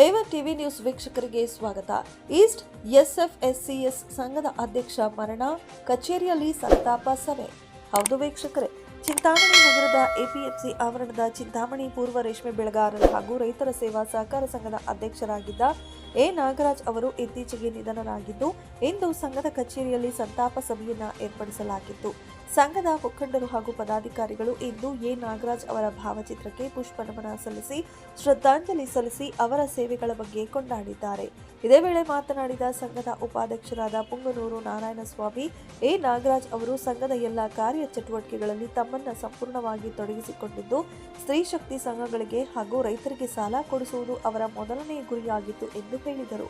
A one TV news ವೀಕ್ಷಕರಿಗೆ ಸ್ವಾಗತ. East ಎಸ್ಎಫ್ಎಸ್ಸಿಎಸ್ ಸಂಘದ ಅಧ್ಯಕ್ಷ ಮರಣ, ಕಚೇರಿಯಲ್ಲಿ ಸಂತಾಪ ಸಭೆ. ಹೌದು ವೀಕ್ಷಕರೇ, ಚಿಂತಾಮಣಿ ನಗರದ ಎಪಿಎಂಸಿ ಆವರಣದ ಚಿಂತಾಮಣಿ ಪೂರ್ವ ರೇಷ್ಮೆ ಬೆಳೆಗಾರರು ಹಾಗೂ ರೈತರ ಸೇವಾ ಸಹಕಾರ ಸಂಘದ ಅಧ್ಯಕ್ಷರಾಗಿದ್ದ ಎ. ನಾಗರಾಜ್ ಅವರು ಇತ್ತೀಚೆಗೆ ನಿಧನರಾಗಿದ್ದು, ಇಂದು ಸಂಘದ ಕಚೇರಿಯಲ್ಲಿ ಸಂತಾಪ ಸಭೆಯನ್ನು ಏರ್ಪಡಿಸಲಾಗಿತ್ತು. ಸಂಘದ ಮುಖಂಡರು ಹಾಗೂ ಪದಾಧಿಕಾರಿಗಳು ಇಂದು ಎ. ನಾಗರಾಜ್ ಅವರ ಭಾವಚಿತ್ರಕ್ಕೆ ಪುಷ್ಪ ನಮನ ಸಲ್ಲಿಸಿ, ಶ್ರದ್ಧಾಂಜಲಿ ಸಲ್ಲಿಸಿ ಅವರ ಸೇವೆಗಳ ಬಗ್ಗೆ ಕೊಂಡಾಡಿದ್ದಾರೆ. ಇದೇ ವೇಳೆ ಮಾತನಾಡಿದ ಸಂಘದ ಉಪಾಧ್ಯಕ್ಷರಾದ ಪುಂಗನೂರು ನಾರಾಯಣಸ್ವಾಮಿ, ಎ. ನಾಗರಾಜ್ ಅವರು ಸಂಘದ ಎಲ್ಲ ಕಾರ್ಯ ಚಟುವಟಿಕೆಗಳಲ್ಲಿ ತಮ್ಮನ್ನ ಸಂಪೂರ್ಣವಾಗಿ ತೊಡಗಿಸಿಕೊಂಡಿದ್ದು, ಸ್ತ್ರೀ ಶಕ್ತಿ ಸಂಘಗಳಿಗೆ ಹಾಗೂ ರೈತರಿಗೆ ಸಾಲ ಕೊಡಿಸುವುದು ಅವರ ಮೊದಲನೇ ಗುರಿಯಾಗಿತ್ತು ಎಂದು ಹೇಳಿದರು.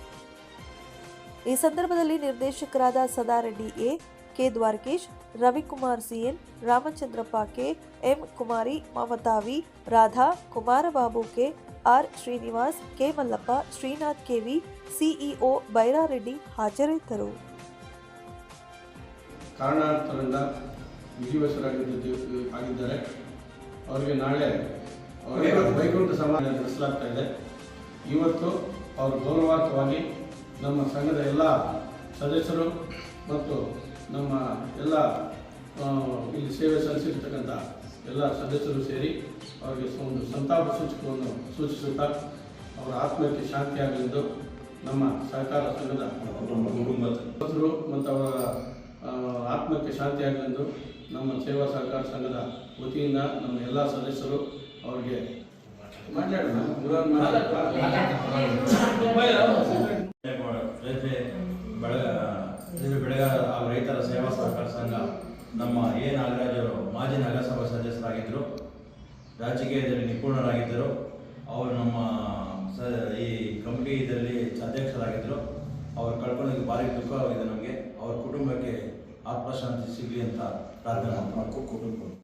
ಈ ಸಂದರ್ಭದಲ್ಲಿ ನಿರ್ದೇಶಕರಾದ Sadareddy A K Dwarakesh Ravikumar CN Ramachandrappa K M Kumari ಮಮತಾವಿ Radha Kumarababu K R Srinivas K Mallappa Srinath KV CEO Byrareddy ಹಾಜರಿದ್ದರು. ಕಾರಣಾಂತರದಿಂದ ಆಗಿದ್ದಾರೆ. ಅವರಿಗೆ ನಾಳೆ ಅವರಿಗೆ ವೈಕುಂಠ ಸಮಾನ ನಡೆಸಲಾಗ್ತಾ ಇದೆ. ಇವತ್ತು ಅವರು ಗೌರವಾರ್ಥವಾಗಿ ನಮ್ಮ ಸಂಘದ ಎಲ್ಲ ಸದಸ್ಯರು ಮತ್ತು ನಮ್ಮ ಎಲ್ಲ ಇಲ್ಲಿ ಸೇವೆ ಸಲ್ಲಿಸಿರ್ತಕ್ಕಂಥ ಎಲ್ಲ ಸದಸ್ಯರು ಸೇರಿ ಅವರಿಗೆ ಒಂದು ಸಂತಾಪ ಸೂಚಕವನ್ನು ಸೂಚಿಸುತ್ತಾ ಅವರ ಆತ್ಮಕ್ಕೆ ಶಾಂತಿ ಶಾಂತಿಯಾಗಲೆಂದು ನಮ್ಮ ಸಹಕಾರ ಸಂಘದ ಸದಸ್ಯರು ಮತ್ತು ಅವರ ಆತ್ಮಕ್ಕೆ ಶಾಂತಿ ಶಾಂತಿಯಾಗಲೆಂದು ನಮ್ಮ ಸೇವಾ ಸಹಕಾರ ಸಂಘದ ವತಿಯಿಂದ ನಮ್ಮ ಎಲ್ಲ ಸದಸ್ಯರು ಅವರಿಗೆ ಬೆಳೆಗಾರ ರೈತರ ಸೇವಾ ಸಹಕಾರ ಸಂಘ ನಮ್ಮ ಎ ನಾಗರಾಜ್ ಅವರು ಮಾಜಿ ನಗರಸಭಾ ಸದಸ್ಯರಾಗಿದ್ದರು ರಾಜಕೀಯದಲ್ಲಿ ನಿಪುಣರಾಗಿದ್ದರು ಅವರು ನಮ್ಮ ಈ ಕಮಿಟಿ ಇದರಲ್ಲಿ ಅಧ್ಯಕ್ಷರಾಗಿದ್ದರು ಅವ್ರು ಕಳ್ಕೊಳ್ಳೋದಕ್ಕೆ ಭಾರಿ ದುಃಖವಾಗಿದೆ ನಮಗೆ. ಅವ್ರ ಕುಟುಂಬಕ್ಕೆ ಆತ್ಮಶಾಂತಿ ಸಿಗಲಿ ಅಂತ ಪ್ರಾರ್ಥನೆ ಕುಟುಂಬ